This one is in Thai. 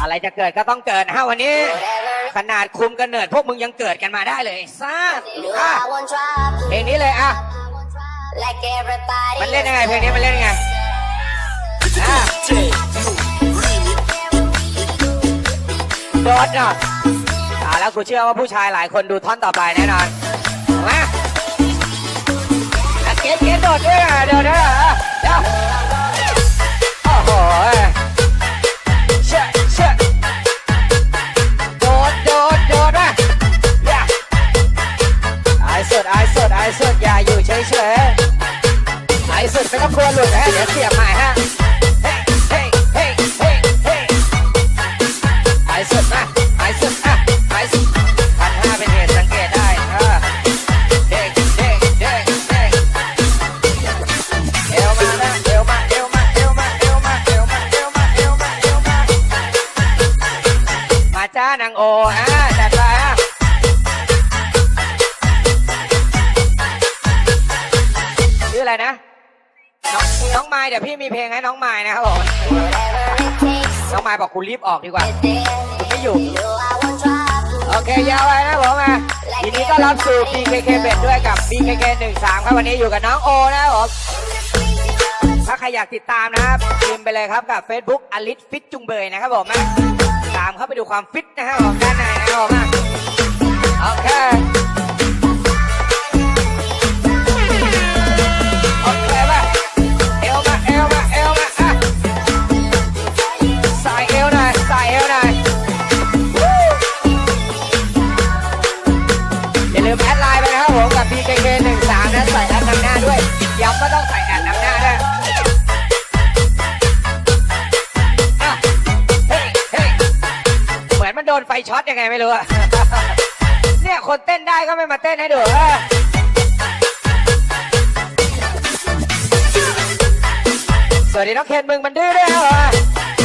อะไรจะเกิดก็ต้องเกิดนะฮะวันนี้ ขนาดคุมกันเนิดพวกมึงยังเกิดกันมาได้เลยซ่าอะเพลงนี้เลยอะ มันเล่นยังไงเพลงนี้มันเล่นยังไงอะโดดเนาะอ่าแล้วกูเชื่อว่าผู้ชายหลายคนดูท่อนต่อไปแน่นอนมาอะเกตเกตโดดด้วยอะโดดด้วยอะ ต้องกลัวหลุดนะเดี๋ยวเสียบใหม่ฮะเฮ้ยเฮ้ยเฮ้ยเฮ้ยเฮ้ยไอ้สุดนะไอ้สุดอะไอ้สุดพันห้าเป็นเหตุสังเกตได้เออเด้งเด้งเด้งเด้งเอวมานะเอวมาเอวมาเอวมาเอวมาเอวมาเอวมาเอวมาเอวมามาจ้านางโอฮะจัดไปฮะชื่ออะไรนะ น้องน้องไม้เดี๋ยวพี่มีเพลงให้น้องไม้นะครับผมน้องไม้บอกคุณรีบออกดีกว่าไม่อยู่ โอเคยาวไปนะผมอะทีนี้ก็รับสู่ BKK เบ็ดด้วยกับ BKK 13ครับวันนี้อยู่กับน้องโอนะครับผมถ้าใครอยากติดตามนะครับพิมไปเลยครับกับ Facebook อลิสฟิตจุงเบยนะครับผมตามเข้าไปดูความฟิตนะครับผมด้านในนะครับผมโอเค มือนมันโดนไฟช็อตยังไงไม่รู้อะ เนี่ยคนเต้นได้ก็ไม่มาเต้นให้ดูเออสวัสดีน้องเคนมึงมันดื้อด้วยครับผม